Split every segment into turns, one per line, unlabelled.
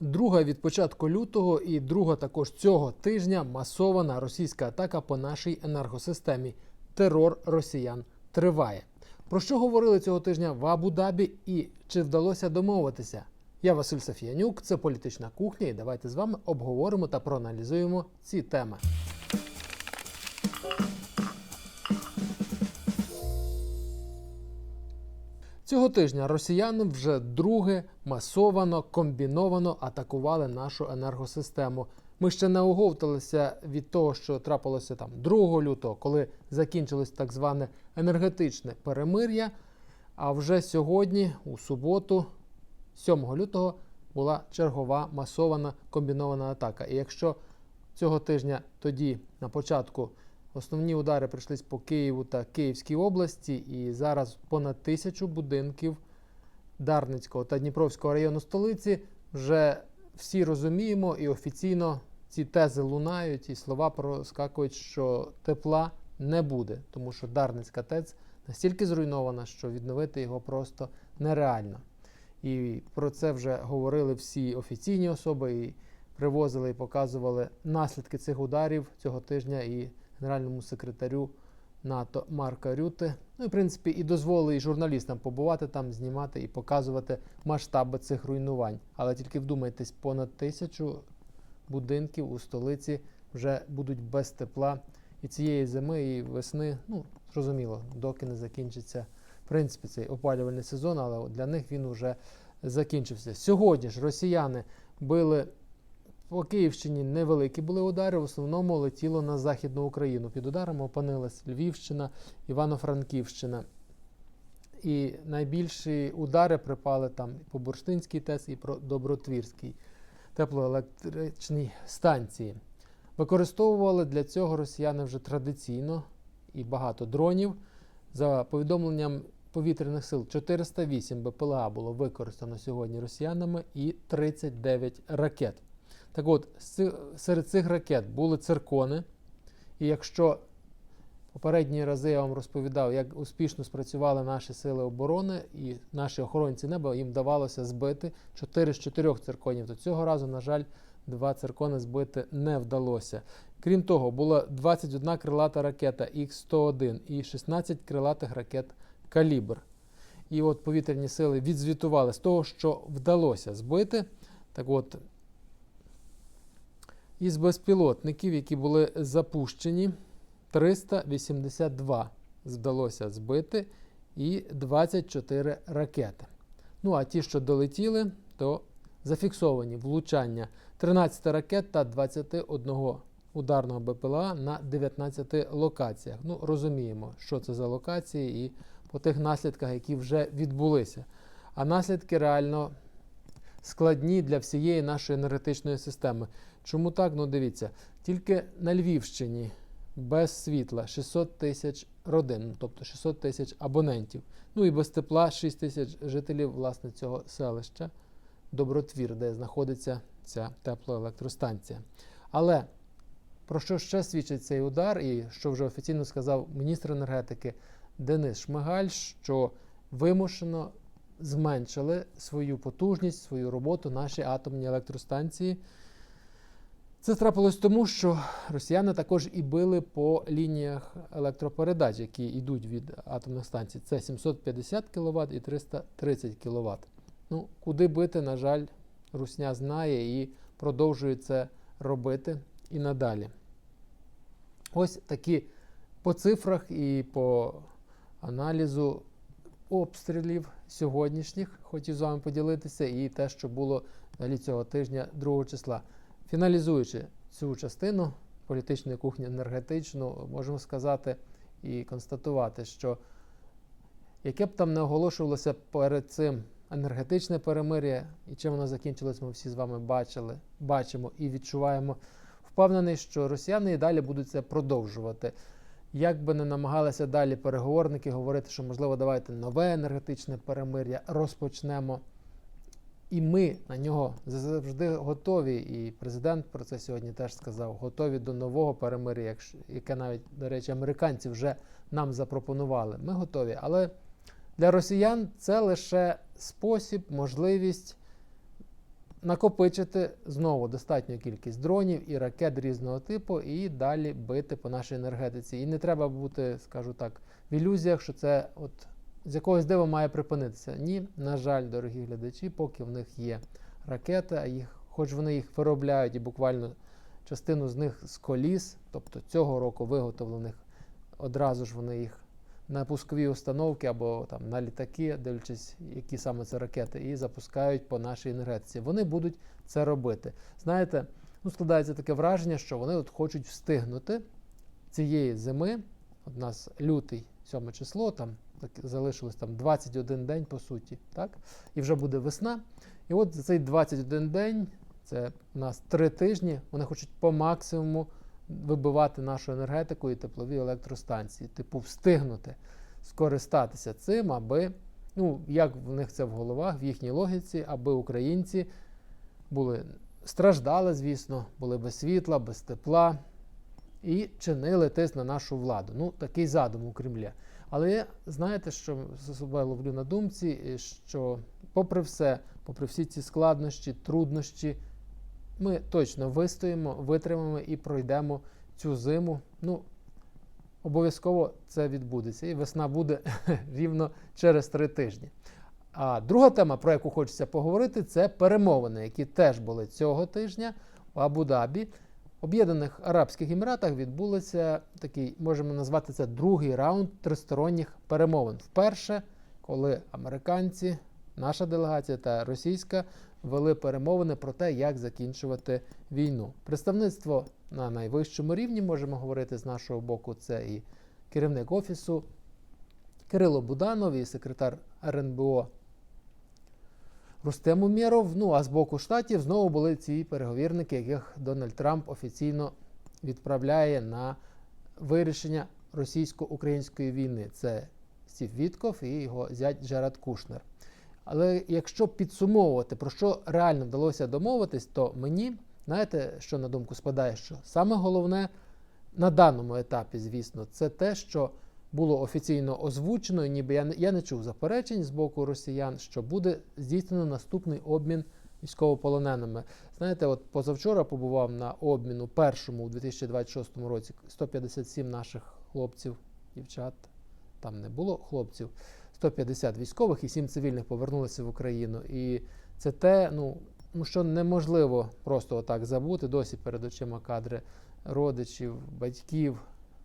друга від початку лютого і друга також цього тижня масована російська атака по нашій енергосистемі. Терор росіян триває. Про що говорили цього тижня в Абу-Дабі і чи вдалося домовитися? Я Василь Саф'янюк. це політична кухня, і давайте з вами обговоримо та проаналізуємо ці теми. Цього тижня росіяни вже друге масовано комбіновано атакували нашу енергосистему. Ми ще не оговталися від того, що трапилося там 2 лютого, коли закінчилось так зване енергетичне перемир'я. А вже сьогодні, у суботу, 7 лютого, була чергова масована комбінована атака. І якщо цього тижня тоді на початку Основні удари прийшлись по Києву та Київській області, і зараз понад тисячу будинків Дарницького та Дніпровського району столиці вже всі розуміємо, і офіційно ці тези лунають, і слова проскакують, що тепла не буде, тому що Дарницька ТЕЦ настільки зруйнована, що відновити його просто нереально. І про це вже говорили всі офіційні особи, і привозили і показували наслідки цих ударів цього тижня. і генеральному секретарю НАТО Марка Рюти. Ну і в принципі і дозволили і журналістам побувати там, знімати і показувати масштаби цих руйнувань. Але тільки вдумайтесь, понад тисячу будинків у столиці вже будуть без тепла і цієї зими, і весни. Ну зрозуміло, доки не закінчиться в принципі цей опалювальний сезон, але для них він вже закінчився. Сьогодні ж росіяни били. По Київщині невеликі були удари, в основному летіло на Західну Україну. Під ударами опинилась Львівщина, Івано-Франківщина. І найбільші удари припали там по Бурштинській ТЕС, і по Добротвірській теплоелектричній станції. Використовували для цього росіяни вже традиційно і багато дронів. За повідомленням повітряних сил 408 БПЛА було використано сьогодні росіянами і 39 ракет. Так от, серед цих ракет були циркони. І якщо попередні рази я вам розповідав, як успішно спрацювали наші сили оборони і наші охоронці неба, їм вдавалося збити 4 з 4 цирконів, то цього разу, на жаль, два циркони збити не вдалося. Крім того, була 21 крилата ракета Х-101 і 16 крилатих ракет Калібр. І от повітряні сили відзвітували з того, що вдалося збити. Так от, із безпілотників, які були запущені, 382 вдалося збити і 24 ракети. Ну а ті, що долетіли, то зафіксовані влучання 13 ракет та 21 ударного БПЛА на 19 локаціях. Ну, розуміємо, що це за локації, і по тих наслідках, які вже відбулися. А наслідки реально складні для всієї нашої енергетичної системи. Чому так? Ну дивіться, тільки на Львівщині без світла 600 тисяч родин, тобто 600 тисяч абонентів. Ну і без тепла 6 тисяч жителів власне цього селища, Добротвір, де знаходиться ця теплоелектростанція. Але про що ще свідчить цей удар, і що вже офіційно сказав міністр енергетики Денис Шмигаль, що вимушено зменшили свою потужність, свою роботу наші атомні електростанції. Це трапилось тому, що росіяни також і били по лініях електропередач, які йдуть від атомних станцій. Це 750 кВт і 330 кВт. Ну, куди бити, на жаль, Русня знає і продовжує це робити і надалі. Ось такі по цифрах і по аналізу обстрілів сьогоднішніх хотів з вами поділитися, і те, що було далі цього тижня, 2 числа. Фіналізуючи цю частину політичної кухні енергетичну, можемо сказати і констатувати, що яке б там не оголошувалося перед цим енергетичне перемир'я, і чим воно закінчилось, ми всі з вами бачили, бачимо і відчуваємо. Впевнений, що росіяни і далі будуть це продовжувати. Як би не намагалися далі переговорники говорити, що можливо давайте нове енергетичне перемир'я розпочнемо. І ми на нього завжди готові. І президент про це сьогодні теж сказав: готові до нового перемир'я, яке навіть, до речі, американці вже нам запропонували. Ми готові. Але для росіян це лише спосіб, можливість накопичити знову достатню кількість дронів і ракет різного типу, і далі бити по нашій енергетиці. І не треба бути, скажу так, в ілюзіях, що це от з якогось дива має припинитися. Ні, на жаль, дорогі глядачі, поки в них є ракети, а їх, хоч вони їх виробляють і буквально частину з них з коліс, тобто цього року виготовлених, одразу ж вони їх на пускові установки або там на літаки, дивлячись, які саме це ракети, і запускають по нашій енергетиці. Вони будуть це робити. Знаєте, ну складається таке враження, що вони от хочуть встигнути цієї зими. От у нас лютий, 7 число, там так, залишилось там 21 день по суті, так? І вже буде весна. І от за цей 21 день, це у нас три тижні, вони хочуть по максимуму вибивати нашу енергетику і теплові електростанції, типу, встигнути скористатися цим, аби, ну, як в них це в головах, в їхній логіці, аби українці були страждали, звісно, були без світла, без тепла і чинили тиск на нашу владу. Ну, такий задум у Кремля. Але знаєте, що за ловлю на думці, що, попри все, попри всі ці складнощі, труднощі, ми точно вистоїмо, витримаємо і пройдемо цю зиму. Ну, обов'язково це відбудеться. І весна буде рівно через три тижні. А друга тема, про яку хочеться поговорити, це перемовини, які теж були цього тижня в Абу-Дабі. В Об'єднаних Арабських Еміратах відбулося такий, можемо назвати це другий раунд тристоронніх перемовин. Вперше, коли американці, наша делегація та російська вели перемовини про те, як закінчувати війну. Представництво на найвищому рівні, можемо говорити з нашого боку, це і керівник офісу Кирило Буданов і секретар РНБО Рустем Умєров. Ну а з боку штатів знову були ці переговірники, яких Дональд Трамп офіційно відправляє на вирішення російсько-української війни. Це Стів Вітков і його зять Джеред Кушнер. Але якщо підсумовувати, про що реально вдалося домовитись, то мені, знаєте, що на думку спадає, що саме головне на даному етапі, звісно, це те, що було офіційно озвучено, ніби я не, я не чув заперечень з боку росіян, що буде здійснено наступний обмін військовополоненими. Знаєте, от позавчора побував на обміну першому у 2026 році 157 наших хлопців, дівчат. Там не було хлопців. 150 військових і 7 цивільних повернулися в Україну. І це те, ну, ну що неможливо просто отак забути. Досі перед очима кадри родичів, батьків,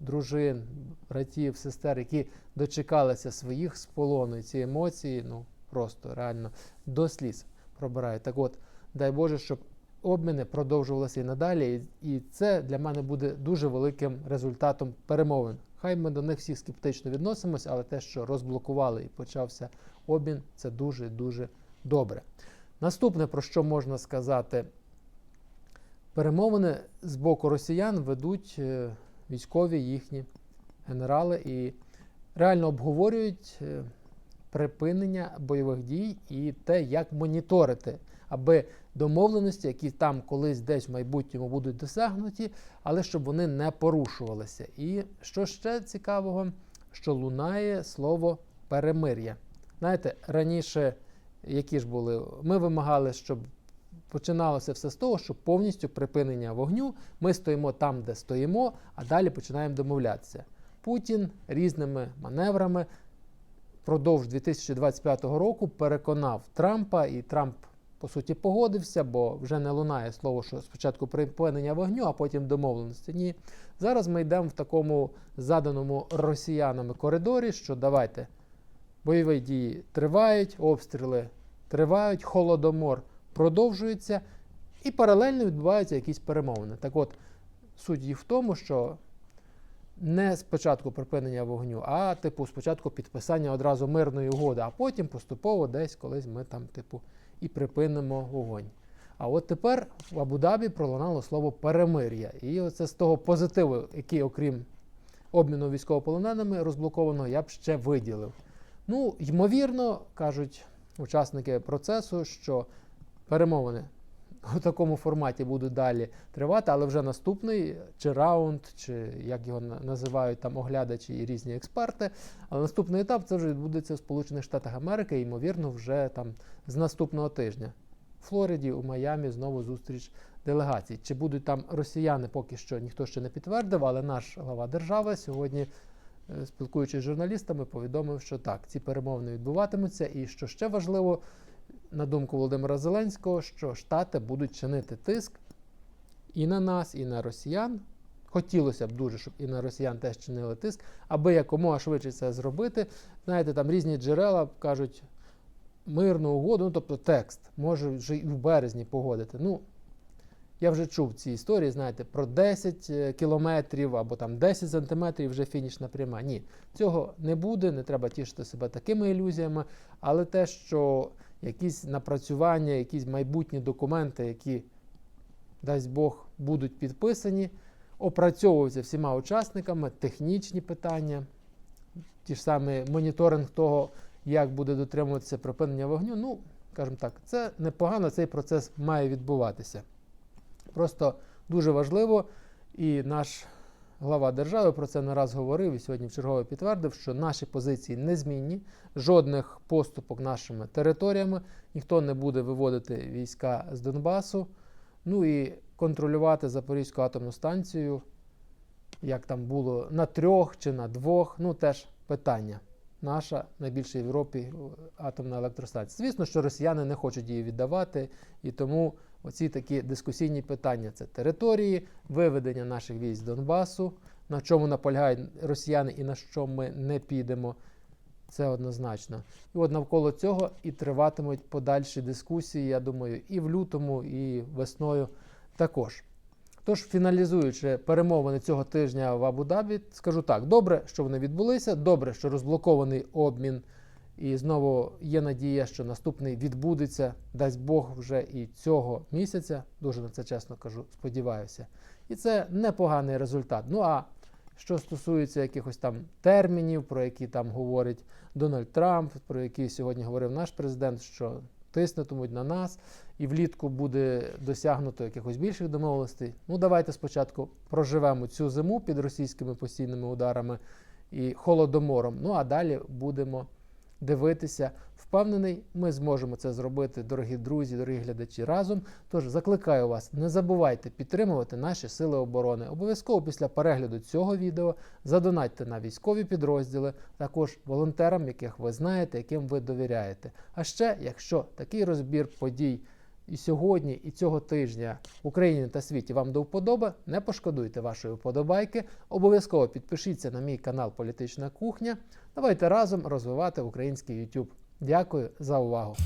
дружин, братів, сестер, які дочекалися своїх з полону. І ці емоції, ну просто реально до сліз пробирають. Так от, дай Боже, щоб обміни продовжувалися і надалі. І, і це для мене буде дуже великим результатом перемовин. Хай ми до них всі скептично відносимося, але те, що розблокували і почався обмін, це дуже-дуже добре. Наступне, про що можна сказати, перемовини з боку росіян ведуть е, військові їхні генерали і реально обговорюють е, припинення бойових дій і те, як моніторити, аби домовленості, які там колись десь в майбутньому будуть досягнуті, але щоб вони не порушувалися. І що ще цікавого, що лунає слово перемир'я. Знаєте, раніше, які ж були, ми вимагали, щоб починалося все з того, що повністю припинення вогню, ми стоїмо там, де стоїмо, а далі починаємо домовлятися. Путін різними маневрами впродовж 2025 року переконав Трампа, і Трамп, по суті, погодився, бо вже не лунає слово, що спочатку припинення вогню, а потім домовленості. Ні. Зараз ми йдемо в такому заданому росіянами коридорі, що давайте бойові дії тривають, обстріли тривають, холодомор продовжується, і паралельно відбуваються якісь перемовини. Так от, суть їх в тому, що не спочатку припинення вогню, а типу спочатку підписання одразу мирної угоди, а потім поступово десь колись ми там, типу, і припинимо вогонь. А от тепер в Абу-Дабі пролунало слово перемир'я. І оце з того позитиву, який, окрім обміну військовополоненими розблокованого, я б ще виділив. Ну, ймовірно, кажуть учасники процесу, що перемовини у такому форматі будуть далі тривати, але вже наступний чи раунд, чи як його називають там оглядачі і різні експерти. Але наступний етап це вже відбудеться в Сполучених Штатах Америки, ймовірно, вже там з наступного тижня. В Флориді, у Майамі знову зустріч делегацій. Чи будуть там росіяни, поки що ніхто ще не підтвердив, але наш глава держави сьогодні, е, спілкуючись з журналістами, повідомив, що так, ці перемовини відбуватимуться, і що ще важливо, на думку Володимира Зеленського, що Штати будуть чинити тиск і на нас, і на росіян. Хотілося б дуже, щоб і на росіян теж чинили тиск, аби якомога швидше це зробити. Знаєте, там різні джерела кажуть мирну угоду, ну тобто текст, може вже і в березні погодити. Ну, я вже чув ці історії, знаєте, про 10 е, кілометрів або там 10 сантиметрів вже фінішна пряма. Ні, цього не буде, не треба тішити себе такими ілюзіями, але те, що якісь напрацювання, якісь майбутні документи, які, дасть Бог, будуть підписані, опрацьовуються всіма учасниками, технічні питання, ті ж самі моніторинг того, як буде дотримуватися припинення вогню. Ну, скажімо так, це непогано, цей процес має відбуватися. Просто дуже важливо, і наш глава держави про це не раз говорив і сьогодні вчергове підтвердив, що наші позиції незмінні, жодних поступок нашими територіями, ніхто не буде виводити війська з Донбасу. Ну і контролювати Запорізьку атомну станцію, як там було на трьох чи на двох, ну теж питання. Наша найбільша в Європі е, атомна електростанція. Звісно, що росіяни не хочуть її віддавати, і тому оці такі дискусійні питання це території, виведення наших військ з Донбасу, на чому наполягають росіяни і на що ми не підемо. Це однозначно. І от навколо цього і триватимуть подальші дискусії, я думаю, і в лютому, і весною також. Тож, фіналізуючи перемовини цього тижня в Абу-Дабі, скажу так: добре, що вони відбулися, добре, що розблокований обмін, і знову є надія, що наступний відбудеться, дасть Бог вже і цього місяця. Дуже на це чесно кажу, сподіваюся. І це непоганий результат. Ну а що стосується якихось там термінів, про які там говорить Дональд Трамп, про які сьогодні говорив наш президент, що тиснутимуть на нас, і влітку буде досягнуто якихось більших домовленостей. Ну, давайте спочатку проживемо цю зиму під російськими постійними ударами і холодомором. Ну а далі будемо дивитися. Впевнений, ми зможемо це зробити, дорогі друзі, дорогі глядачі, разом. Тож закликаю вас, не забувайте підтримувати наші сили оборони. Обов'язково після перегляду цього відео задонатьте на військові підрозділи, також волонтерам, яких ви знаєте, яким ви довіряєте. А ще, якщо такий розбір подій і сьогодні, і цього тижня в Україні та світі вам до вподоби, не пошкодуйте вашої вподобайки. Обов'язково підпишіться на мій канал Політична кухня. Давайте разом розвивати український YouTube. Дякую за увагу.